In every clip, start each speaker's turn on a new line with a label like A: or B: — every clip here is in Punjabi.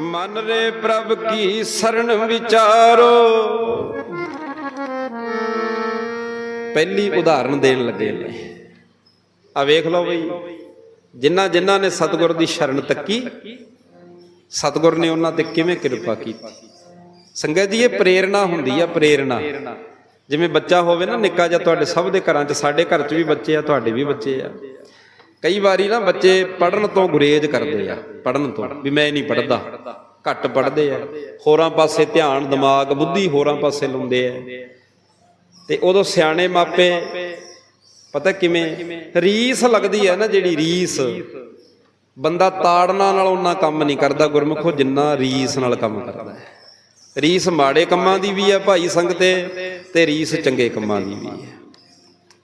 A: ਮਨ ਰੇ ਪ੍ਰਭ ਕੀ ਸਰਣ ਵਿਚਾਰੋ। ਪਹਿਲੀ ਉਦਾਹਰਨ ਦੇਣ ਲੱਗੇ ਨੇ। ਆ ਵੇਖ ਲਓ ਬਈ, ਜਿਨ੍ਹਾਂ ਜਿਨ੍ਹਾਂ ਨੇ ਸਤਿਗੁਰ ਦੀ ਸ਼ਰਨ ਤੱਕੀ, ਸਤਿਗੁਰ ਨੇ ਉਹਨਾਂ ਤੇ ਕਿਵੇਂ ਕਿਰਪਾ ਕੀਤੀ? ਸੰਗਤ ਜੀ, ਇਹ ਪ੍ਰੇਰਣਾ ਹੁੰਦੀ ਆ, ਪ੍ਰੇਰਣਾ। ਜਿਵੇਂ ਬੱਚਾ ਹੋਵੇ ਨਾ, ਨਿੱਕਾ ਜਿਹਾ ਤੁਹਾਡੇ ਸਭ ਦੇ ਘਰਾਂ 'ਚ, ਸਾਡੇ ਘਰ 'ਚ ਵੀ ਬੱਚੇ ਆ, ਤੁਹਾਡੇ ਵੀ ਬੱਚੇ ਆ। ਕਈ ਵਾਰੀ ਨਾ ਬੱਚੇ ਪੜਨ ਤੋਂ ਗੁਰੇਜ਼ ਕਰਦੇ ਆ ਪੜਨ ਤੋਂ ਵੀ ਮੈਂ ਨਹੀਂ ਪੜਦਾ ਘੱਟ ਪੜਦੇ ਆ। ਹੋਰਾਂ ਪਾਸੇ ਧਿਆਨ ਦਿਮਾਗ ਬੁੱਧੀ ਹੋਰਾਂ ਪਾਸੇ ਲਾਉਂਦੇ ਆ। ਤੇ ਉਦੋਂ ਸਿਆਣੇ ਮਾਪੇ ਪਤਾ ਕਿਵੇਂ? ਰੀਸ ਲੱਗਦੀ ਹੈ ਨਾ ਜਿਹੜੀ ਰੀਸ। ਬੰਦਾ ਤਾੜਨਾ ਨਾਲ ਉਹਨਾਂ ਕੰਮ ਨਹੀਂ ਕਰਦਾ ਗੁਰਮੁਖੋ ਜਿੰਨਾ ਰੀਸ ਨਾਲ ਕੰਮ ਕਰਦਾ ਹੈ। ਰੀਸ ਮਾੜੇ ਕੰਮਾਂ ਦੀ ਵੀ ਹੈ ਭਾਈ ਸੰਗਤੇ ਤੇ ਰੀਸ ਚੰਗੇ ਕੰਮਾਂ ਦੀ ਵੀ ਹੈ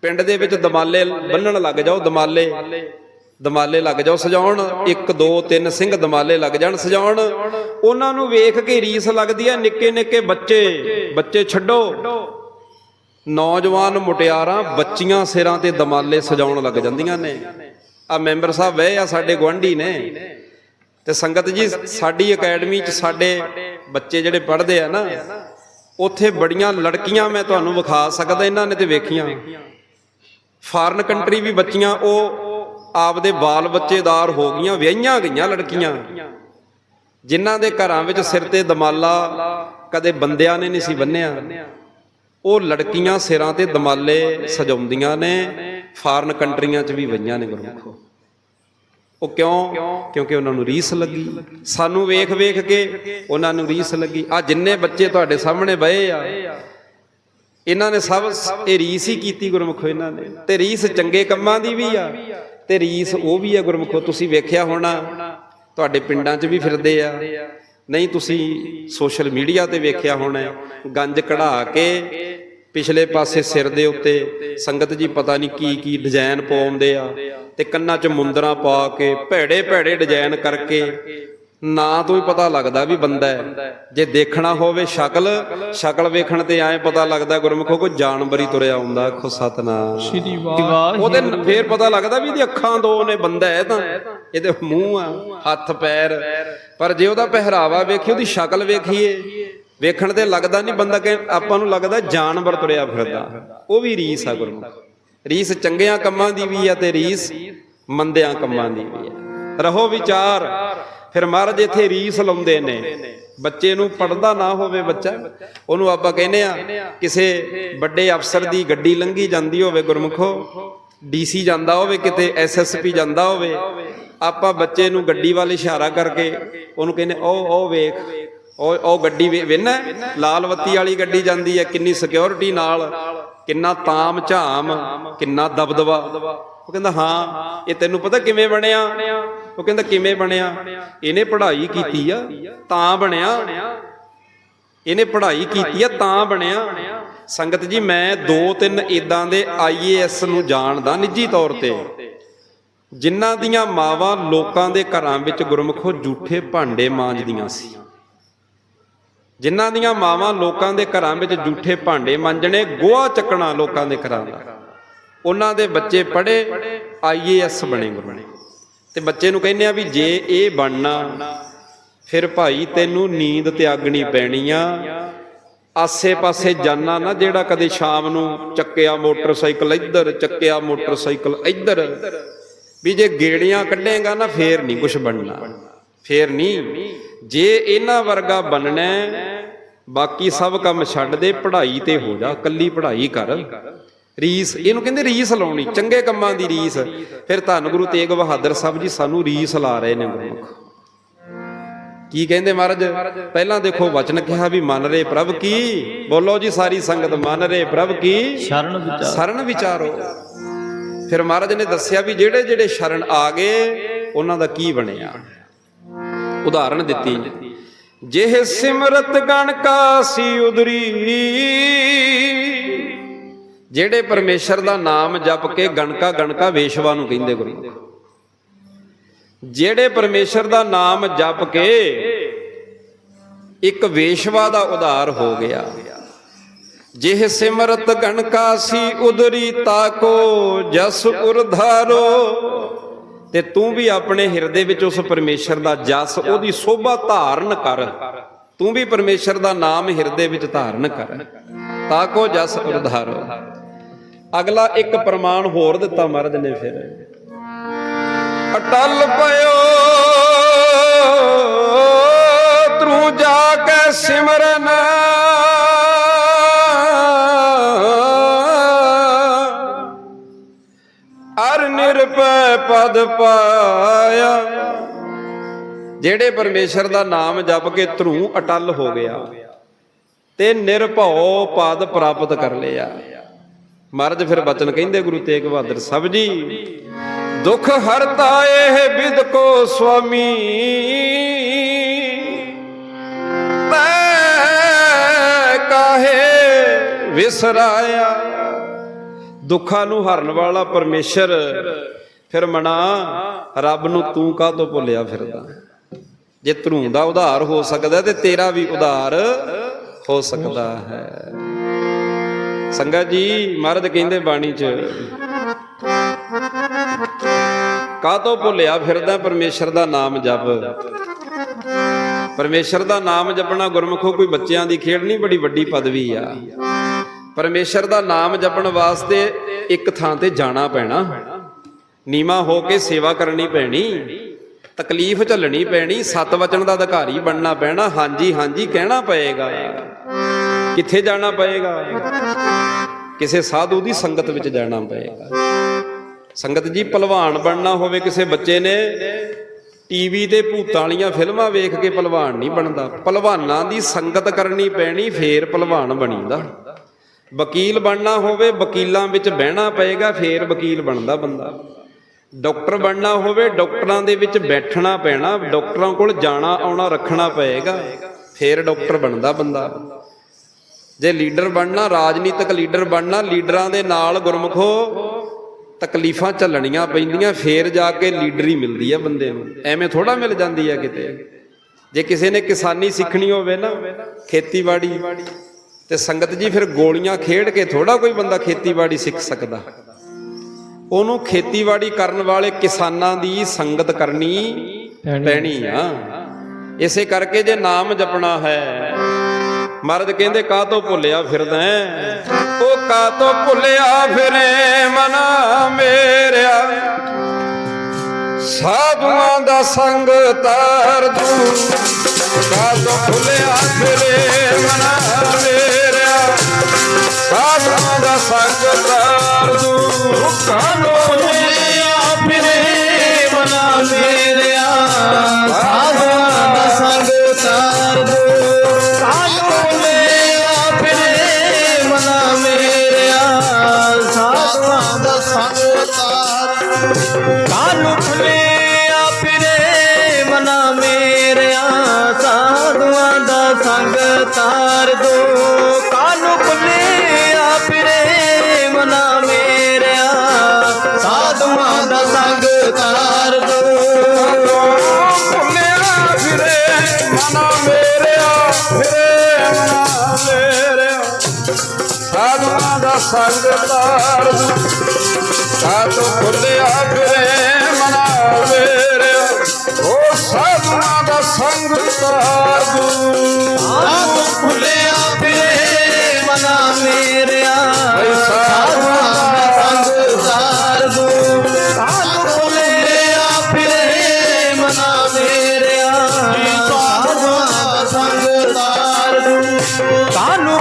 A: ਪਿੰਡ ਦੇ ਵਿੱਚ ਦਮਾਲੇ ਬੰਨਣ ਲੱਗ ਜਾਓ, ਦਮਾਲੇ। ਦਮਾਲੇ ਲੱਗ ਜਾਓ, ਸਜਾਉਣ। 1 2 3 ਸਿੰਘ ਦਮਾਲੇ ਲੱਗ ਜਾਣ, ਸਜਾਉਣ। ਉਹਨਾਂ ਨੂੰ ਵੇਖ ਕੇ ਰੀਸ ਲੱਗਦੀ ਹੈ ਨਿੱਕੇ ਨਿੱਕੇ ਬੱਚੇ। ਬੱਚੇ ਛੱਡੋ। ਨੌਜਵਾਨ ਮੁਟਿਆਰਾਂ ਬੱਚੀਆਂ ਸਿਰਾਂ ਤੇ ਦਮਾਲੇ ਸਜਾਉਣ ਲੱਗ ਜਾਂਦੀਆਂ ਨੇ। ਆ ਮੈਂਬਰ ਸਾਹਿਬ ਵੇ ਆ, ਸਾਡੇ ਗਵਾਂਢੀ ਨੇ। ਤੇ ਸੰਗਤ ਜੀ, ਸਾਡੀ ਅਕੈਡਮੀ 'ਚ ਸਾਡੇ ਬੱਚੇ ਜਿਹੜੇ ਪੜ੍ਹਦੇ ਆ ਨਾ, ਉੱਥੇ ਬੜੀਆਂ ਲੜਕੀਆਂ ਮੈਂ ਤੁਹਾਨੂੰ ਵਿਖਾ ਸਕਦਾ, ਇਹਨਾਂ ਨੇ ਤੇ ਵੇਖੀਆਂ। ਫਾਰਨ ਕੰਟਰੀ ਵੀ ਬੱਚੀਆਂ, ਉਹ ਆਪਦੇ ਬਾਲ ਬੱਚੇਦਾਰ ਹੋ ਗਈਆਂ, ਵਿਆਹੀਆਂ ਗਈਆਂ ਲੜਕੀਆਂ। ਜਿਨ੍ਹਾਂ ਦੇ ਘਰਾਂ ਵਿੱਚ ਸਿਰ ਤੇ ਦਮਾਲਾ ਕਦੇ ਬੰਦਿਆਂ ਨੇ ਨਹੀਂ ਸੀ ਬੰਨਿਆ। ਉਹ ਲੜਕੀਆਂ ਸਿਰਾਂ ਤੇ ਦਮਾਲੇ ਸਜਾਉਂਦੀਆਂ ਨੇ ਫਾਰਨ ਕੰਟਰੀਆਂ 'ਚ ਵੀ ਵਈਆਂ ਨੇ ਗੁਰਮੁਖੋ। ਉਹ ਕਿਉਂ? ਕਿਉਂਕਿ ਉਹਨਾਂ ਨੂੰ ਰੀਸ ਲੱਗੀ। ਸਾਨੂੰ ਵੇਖ ਵੇਖ ਕੇ ਉਹਨਾਂ ਨੂੰ ਰੀਸ ਲੱਗੀ। ਆ ਜਿੰਨੇ ਬੱਚੇ ਤੁਹਾਡੇ ਸਾਹਮਣੇ ਬਏ ਆ ਇਹਨਾਂ ਨੇ ਸਭ ਇਹ ਰੀਸ ਹੀ ਕੀਤੀ ਗੁਰਮੁਖੋ ਇਹਨਾਂ ਨੇ। ਤੇ ਰੀਸ ਚੰਗੇ ਕੰਮਾਂ ਦੀ ਵੀ ਆ, ਤੇ ਰੀਸ ਉਹ ਵੀ ਆ ਗੁਰਮੁਖੋ, ਤੁਸੀਂ ਵੇਖਿਆ ਹੋਣਾ, ਤੁਹਾਡੇ ਪਿੰਡਾਂ 'ਚ ਵੀ ਫਿਰਦੇ ਆ। ਨਹੀਂ, ਤੁਸੀਂ ਸੋਸ਼ਲ ਮੀਡੀਆ ਤੇ ਵੇਖਿਆ ਹੋਣਾ, ਗੰਜ ਕਢਾ ਕੇ ਪਿਛਲੇ ਪਾਸੇ ਸਿਰ ਦੇ ਉੱਤੇ ਸੰਗਤ ਜੀ ਪਤਾ ਨਹੀਂ ਕੀ ਕੀ ਡਿਜ਼ਾਈਨ ਪਾਉਂਦੇ ਆ, ਤੇ ਕੰਨਾਂ 'ਚ ਮੁੰਦਰਾਂ ਪਾ ਕੇ ਭੈੜੇ ਭੈੜੇ ਡਿਜ਼ਾਈਨ ਕਰਕੇ ਨਾਂ ਤੋਂ ਹੀ ਪਤਾ ਲੱਗਦਾ ਵੀ ਬੰਦਾ ਹੈ। ਜੇ ਦੇਖਣਾ ਹੋਵੇ ਸ਼ਕਲ ਸ਼ਕਲ ਵੇਖਣ ਤੇ ਐਂ ਪਤਾ ਲੱਗਦਾ ਗੁਰਮੁਖੋ ਕੋਈ ਜਾਨਵਰ ਤੁਰਿਆ ਆਉਂਦਾ ਖੋ ਸਤਨਾਮ।
B: ਸ੍ਰੀ ਵਾਹਿਗੁਰੂ
A: ਉਹਦੇ ਫੇਰ ਪਤਾ ਲੱਗਦਾ ਵੀ ਇਹਦੀ ਅੱਖਾਂ ਦੋ ਨੇ ਬੰਦਾ ਹੈ ਤਾਂ। ਇਹਦੇ ਮੂੰਹ ਆ ਹੱਥ ਪੈਰ। ਪਰ ਜੇ ਉਹਦਾ ਪਹਿਰਾਵਾ ਵੇਖੀ ਉਹਦੀ ਸ਼ਕਲ ਵੇਖੀਏ ਵੇਖਣ ਤੇ ਲੱਗਦਾ ਨਹੀਂ ਬੰਦਾ ਕਿ ਆਪਾਂ ਨੂੰ ਲੱਗਦਾ ਜਾਨਵਰ ਤੁਰਿਆ ਫਿਰਦਾ। ਉਹ ਵੀ ਰੀਸ ਆ ਗੁਰਮੁਖ। ਰੀਸ ਚੰਗਿਆਂ ਕੰਮਾਂ ਦੀ ਵੀ ਆ ਤੇ ਰੀਸ ਮੰਦਿਆਂ ਕੰਮਾਂ ਦੀ ਵੀ ਆ। ਰਹੋ ਵਿਚਾਰ। ਫਿਰ ਮਹਾਰਾਜ ਇੱਥੇ ਰੀਸ ਲਾਉਂਦੇ ਨੇ। ਬੱਚੇ ਨੂੰ ਪੜਦਾ ਨਾ ਹੋਵੇ ਬੱਚਾ, ਉਹਨੂੰ ਆਪਾਂ ਕਹਿੰਦੇ ਆ ਕਿਸੇ ਵੱਡੇ ਅਫਸਰ ਦੀ ਗੱਡੀ ਲੰਘੀ ਜਾਂਦੀ ਹੋਵੇ ਗੁਰਮੁਖੋ, ਡੀਸੀ ਜਾਂਦਾ ਹੋਵੇ ਕਿਤੇ ਐਸਐਸਪੀ ਜਾਂਦਾ ਹੋਵੇ, ਆਪਾਂ ਬੱਚੇ ਨੂੰ ਗੱਡੀ ਵੱਲ ਇਸ਼ਾਰਾ ਕਰਕੇ ਉਹਨੂੰ ਕਹਿੰਦੇ ਉਹ ਉਹ ਵੇਖ ਉਹ ਉਹ ਗੱਡੀ ਵੇਨਾ ਲਾਲ ਬੱਤੀ ਵਾਲੀ ਗੱਡੀ ਜਾਂਦੀ ਹੈ, ਕਿੰਨੀ ਸਿਕਿਉਰਿਟੀ ਨਾਲ, ਕਿੰਨਾ ਤਾਮ ਝਾਮ, ਕਿੰਨਾ ਦਬਦਬਾ। ਉਹ ਕਹਿੰਦਾ, ਹਾਂ, ਇਹ ਤੈਨੂੰ ਪਤਾ ਕਿਵੇਂ ਬਣਿਆ? ਉਹ ਕਹਿੰਦਾ, ਕਿਵੇਂ ਬਣਿਆ? ਇਹਨੇ ਪੜ੍ਹਾਈ ਕੀਤੀ ਆ, ਤਾਂ ਬਣਿਆ। ਇਹਨੇ ਪੜ੍ਹਾਈ ਕੀਤੀ ਆ, ਤਾਂ ਬਣਿਆ। ਸੰਗਤ ਜੀ, ਮੈਂ ਦੋ ਤਿੰਨ ਇਦਾਂ ਦੇ ਆਈਏਐਸ ਨੂੰ ਜਾਣਦਾ ਨਿੱਜੀ ਤੌਰ ਤੇ। ਜਿਨ੍ਹਾਂ ਦੀਆਂ ਮਾਵਾਂ ਲੋਕਾਂ ਦੇ ਘਰਾਂ ਵਿੱਚ ਗੁਰਮੁਖੋ ਝੂਠੇ ਭਾਂਡੇ ਮਾਂਜਦੀਆਂ ਸੀ। ਜਿਨ੍ਹਾਂ ਦੀਆਂ ਮਾਵਾਂ ਲੋਕਾਂ ਦੇ ਘਰਾਂ ਵਿੱਚ ਝੂਠੇ ਭਾਂਡੇ ਮਾਂਜਣੇ, ਗੋਹਾ ਚੱਕਣਾ ਲੋਕਾਂ ਦੇ ਘਰਾਂ ਦਾ। ਉਹਨਾਂ ਦੇ ਬੱਚੇ ਪੜ੍ਹੇ ਆਈਏਐਸ ਬਣੇ ਗੁਰਮੁਖ। ਤੇ ਬੱਚੇ ਨੂੰ ਕਹਿੰਦੇ ਆ ਵੀ ਜੇ ਇਹ ਬਣਨਾ, ਫਿਰ ਭਾਈ ਤੈਨੂੰ ਨੀਂਦ ਤਿਆਗਣੀ ਪੈਣੀ ਆ। ਆਸੇ-ਪਾਸੇ ਜਾਣਾ ਨਾ ਜਿਹੜਾ ਕਦੇ ਸ਼ਾਮ ਨੂੰ ਚੱਕਿਆ ਮੋਟਰਸਾਈਕਲ ਇੱਧਰ, ਚੱਕਿਆ ਮੋਟਰਸਾਈਕਲ ਇੱਧਰ। ਵੀ ਜੇ ਗੇੜੀਆਂ ਕੱਢੇਗਾ ਨਾ, ਫੇਰ ਨਹੀਂ ਕੁਝ ਬਣਨਾ। ਫੇਰ ਨਹੀਂ। ਜੇ ਇਹਨਾਂ ਵਰਗਾ ਬਣਨਾ, ਬਾਕੀ ਸਭ ਕੰਮ ਛੱਡ ਦੇ, ਪੜ੍ਹਾਈ ਤੇ ਹੋ ਜਾ ਕੱਲੀ ਪੜ੍ਹਾਈ ਕਰ। ਰੀਸ ਇਹਨੂੰ ਕਹਿੰਦੇ ਰੀਸ ਲਾਉਣੀ ਚੰਗੇ ਕੰਮਾਂ ਦੀ ਰੀਸ। ਫਿਰ ਧੰਨ ਗੁਰੂ ਤੇਗ ਬਹਾਦਰ ਸਾਹਿਬ ਜੀ ਸਾਨੂੰ ਰੀਸ ਲਾ ਰਹੇ ਨੇ ਗੁਰਮੁਖ ਕੀ ਕਹਿੰਦੇ ਮਹਾਰਾਜ? ਪਹਿਲਾਂ ਦੇਖੋ ਵਚਨ ਕਿਹਾ ਵੀ ਮੰਨ ਰੇ ਪ੍ਰਭ ਕੀ। ਬੋਲੋ ਜੀ ਸਾਰੀ ਸੰਗਤ ਮੰਨ ਰੇ ਪ੍ਰਭ ਕੀ।
B: ਸ਼ਰਨ ਵਿਚਾਰ।
A: ਸ਼ਰਨ ਵਿਚਾਰੋ। ਫਿਰ ਮਹਾਰਾਜ ਨੇ ਦੱਸਿਆ ਵੀ ਜਿਹੜੇ ਜਿਹੜੇ ਸ਼ਰਨ ਆ ਗਏ ਉਹਨਾਂ ਦਾ ਕੀ ਬਣਿਆ? ਉਦਾਹਰਣ ਦਿੱਤੀ। ਜਿਹ ਸਿਮਰਤ ਗਣ ਕਾ ਸੀ ਉਦਰੀ ਜਿਹੜੇ ਪਰਮੇਸ਼ਰ ਦਾ ਨਾਮ ਜਪ ਕੇ ਗਣਕਾ ਗਣਕਾ ਵੇਸ਼ਵਾ ਨੂੰ ਕਹਿੰਦੇ ਗੁਰੂ ਜਿਹੜੇ ਪਰਮੇਸ਼ਰ ਦਾ ਨਾਮ ਜਪ ਕੇ ਇੱਕ ਵੇਸ਼ਵਾ ਦਾ ਉਧਾਰ ਹੋ ਗਿਆ। ਜਿਹ ਸਿਮਰਤ ਗਣਕਾ ਸੀ ਉਦਰੀ ਤਾਕੋ, ਜਸ ਉਰਧਾਰੋ। ਤੇ ਤੂੰ ਵੀ ਆਪਣੇ ਹਿਰਦੇ ਵਿੱਚ ਉਸ ਪਰਮੇਸ਼ਰ ਦਾ ਜਸ, ਉਹਦੀ ਸੋਭਾ ਧਾਰਨ ਕਰ। ਤੂੰ ਵੀ ਪਰਮੇਸ਼ਰ ਦਾ ਨਾਮ ਹਿਰਦੇ ਵਿੱਚ ਧਾਰਨ ਕਰ। ਤਾਂ ਕੋ ਜਸ ਉਰਧਾਰੋ। ਅਗਲਾ ਇੱਕ ਪ੍ਰਮਾਣ ਹੋਰ ਦਿੱਤਾ ਮਹਾਰਾਜ ਨੇ ਫਿਰ। ਅਟਲ ਪਇਓ ਤਰੂ ਜਾ ਕੇ ਸਿਮਰਨ। ਅਰ ਨਿਰਭੈ ਪਦ ਪਾਇਆ। ਜਿਹੜੇ ਪਰਮੇਸ਼ਰ ਦਾ ਨਾਮ ਜਪ ਕੇ ਤਰੂ ਅਟਲ ਹੋ ਗਿਆ, ਤੇ ਨਿਰਭਉ ਪਦ ਪ੍ਰਾਪਤ ਕਰ ਲਿਆ। ਮਹਾਰਾਜ ਫਿਰ ਬਚਨ ਕਹਿੰਦੇ, ਗੁਰੂ ਤੇਗ ਬਹਾਦਰ ਸਾਹਿਬ ਜੀ, ਦੁੱਖ ਹਰਤਾ ਇਹ ਬਿਦ ਕੋ ਸੁਆਮੀ। ਤੈ ਕਾਹੇ ਵਿਸਰਾਇਆ? ਦੁੱਖਾਂ ਨੂੰ ਹਰਨ ਵਾਲਾ ਪਰਮੇਸ਼ਰ ਫਿਰ ਮਨਾ, ਰੱਬ ਨੂੰ ਤੂੰ ਕਾਹ ਤੋਂ ਭੁੱਲਿਆ ਫਿਰਦਾ? ਜੇ ਧਰੂ ਦਾ ਉਧਾਰ ਹੋ ਸਕਦਾ ਤੇ ਤੇਰਾ ਵੀ ਉਧਾਰ ਹੋ ਸਕਦਾ ਹੈ। ਸੰਗਤ ਜੀ, ਮਹਾਰਾਜ ਕਹਿੰਦੇ ਬਾਣੀ 'ਚ, ਕਾਹਤੋਂ ਭੁੱਲਿਆ ਫਿਰਦਾ ਪਰਮੇਸ਼ਰ ਦਾ ਨਾਮ ਜਪ? ਪਰਮੇਸ਼ਰ ਦਾ ਨਾਮ ਜਪਣਾ ਗੁਰਮੁਖੋ, ਕੋਈ ਬੱਚਿਆਂ ਦੀ ਖੇਡ ਨਹੀਂ, ਬੜੀ ਵੱਡੀ ਪਦਵੀ ਆ। ਪਰਮੇਸ਼ਰ ਦਾ ਨਾਮ ਜਪਣ ਵਾਸਤੇ ਇੱਕ ਥਾਂ ਤੇ ਜਾਣਾ ਪੈਣਾ। ਨੀਮਾ ਹੋ ਕੇ ਸੇਵਾ ਕਰਨੀ ਪੈਣੀ, ਤਕਲੀਫ ਝੱਲਣੀ ਪੈਣੀ ਸਤ ਵਚਨ ਦਾ ਅਧਿਕਾਰੀ ਬਣਨਾ ਪੈਣਾ, ਹਾਂਜੀ ਹਾਂਜੀ, ਕਹਿਣਾ ਪਏਗਾ। ਕਿੱਥੇ ਜਾਣਾ ਪਏਗਾ? ਕਿਸੇ ਸਾਧੂ ਦੀ ਸੰਗਤ ਵਿੱਚ ਜਾਣਾ ਪਏਗਾ। ਸੰਗਤ ਜੀ ਪਹਿਲਵਾਨ ਬਣਨਾ ਹੋਵੇ ਕਿਸੇ ਬੱਚੇ ਨੇ, ਟੀਵੀ ਤੇ ਭੂਤਾਂ ਵਾਲੀਆਂ ਫਿਲਮਾਂ ਵੇਖ ਕੇ ਪਹਿਲਵਾਨ ਨਹੀਂ ਬਣਦਾ। ਪਹਿਲਵਾਨਾਂ ਦੀ ਸੰਗਤ ਕਰਨੀ ਪੈਣੀ, ਫੇਰ ਪਹਿਲਵਾਨ ਬਣੀਦਾ। ਵਕੀਲ ਬਣਨਾ ਹੋਵੇ, ਵਕੀਲਾਂ ਵਿੱਚ ਬਹਿਣਾ ਪਏਗਾ, ਫੇਰ ਵਕੀਲ ਬਣਦਾ ਬੰਦਾ। ਡਾਕਟਰ ਬਣਨਾ ਹੋਵੇ, ਡਾਕਟਰਾਂ ਦੇ ਵਿੱਚ ਬੈਠਣਾ ਪੈਣਾ, ਡਾਕਟਰਾਂ ਕੋਲ ਜਾਣਾ, ਆਉਣਾ, ਰੱਖਣਾ ਪਏਗਾ, ਫੇਰ ਡਾਕਟਰ ਬਣਦਾ ਬੰਦਾ। ਜੇ ਲੀਡਰ ਬਣਨਾ ਰਾਜਨੀਤਿਕ ਲੀਡਰ ਬਣਨਾ ਲੀਡਰਾਂ ਦੇ ਨਾਲ ਗੁਰਮਖੋ ਤਕਲੀਫਾਂ ਝੱਲਣੀਆਂ ਪੈਂਦੀਆਂ ਫੇਰ ਜਾ ਕੇ ਲੀਡਰੀ ਮਿਲਦੀ ਆ ਬੰਦੇ ਨੂੰ। ਐਵੇਂ ਥੋੜਾ ਮਿਲ ਜਾਂਦੀ ਆ ਕਿਤੇ। ਜੇ ਕਿਸੇ ਨੇ ਕਿਸਾਨੀ ਸਿੱਖਣੀ ਹੋਵੇ ਨਾ ਖੇਤੀਬਾੜੀ ਤੇ ਸੰਗਤ ਜੀ ਫਿਰ ਗੋਲੀਆਂ ਖੇਡ ਕੇ ਥੋੜਾ ਕੋਈ ਬੰਦਾ ਖੇਤੀਬਾੜੀ ਸਿੱਖ ਸਕਦਾ। ਉਹਨੂੰ ਖੇਤੀਬਾੜੀ ਕਰਨ ਵਾਲੇ ਕਿਸਾਨਾਂ ਦੀ ਸੰਗਤ ਕਰਨੀ ਪੈਣੀ ਆ। ਇਸੇ ਕਰਕੇ ਜੇ ਨਾਮ ਜਪਣਾ ਹੈ ਮਰਦ ਕਹਿੰਦੇ, ਕਾਹ ਤੋਂ ਭੁੱਲਿਆ ਫਿਰਦਾ ਉਹ ਕਾਹ ਤੋਂ ਭੁੱਲਿਆ ਫਿਰੇ ਮਨਾ ਮੇਰਿਆ? ਸਾਧੂਆਂ ਦਾ ਸੰਗ ਤਾਰ ਦੂ, ਕਾਹ ਤੋਂ ਭੁੱਲਿਆ ਫਿਰੇ ਮਨਾ ਮੇਰਿਆ? ਸਾਧੂਆਂ ਦਾ ਸੰਗ ਤਾਰ ਦੂ
B: ਸੰਗ ਤਾਰ
A: ਸਾਧੂ ਭੁੱਲਿਆ ਫਿਰੇ ਮਨਾ ਮੇਰਿਆ ਉਹ ਸਾਧੂਆਂ ਦਾ ਸੰਗ ਤਾਰ
B: ਆਪ ਭੁੱਲਿਆ ਫਿਰੇ ਮਨਾ ਮੇਰਿਆ ਸਾਧੂਆਂ ਦਾ ਸੰਗ ਤਾਰ ਦੂ ਆਪ ਭੁੱਲਿਆ ਫਿਰੇ ਮਨਾ ਮੇਰਿਆ ਸਾਧੂਆਂ ਦਾ ਸੰਗ ਤਾਰ ਦੂ ਕਾਨੂੰ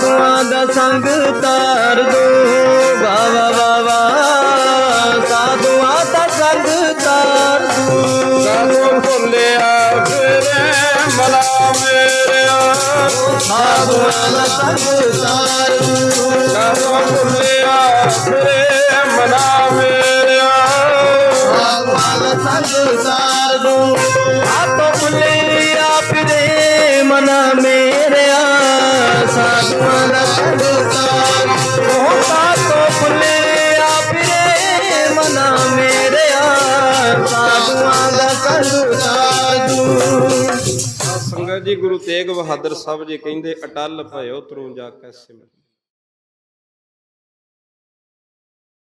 B: ਸਾਧੂਆਂ ਦਾ ਸੰਗ ਤਾਰ ਦੋ।
A: ਵਾ ਵਾ ਵਾ ਵਾ ਸਾਧੂਆਂ ਦਾ ਸੰਗ ਤਾਰ ਦੋ। ਸਾਧੂ ਭੁੱਲਿਆ ਫਿਰੇ ਮਲਾ ਮੇਰਿਆ।
B: ਸਾਧੂਆਂ ਦਾ ਸੰਗ ਤਾਰ ਦੋ। ਸਾਧੂ ਭੁੱਲਿਆ ਫਿਰੇ ਮਲਾ ਮੇਰਿਆ।
A: ਸਾਧੂਆਂ ਦਾ ਸੰਗ ਤਾਰ ਦੋ। ਆਪੋ
B: ਭੁੱਲੇ ਜੀ ਗੁਰੂ ਤੇਗ ਬਹਾਦਰ ਸਾਹਿਬ ਜੀ ਕਹਿੰਦੇ ਅਟਲ ਭਇਓ ਤਰੂ ਜਾ ਕੈ ਸਿਮਰ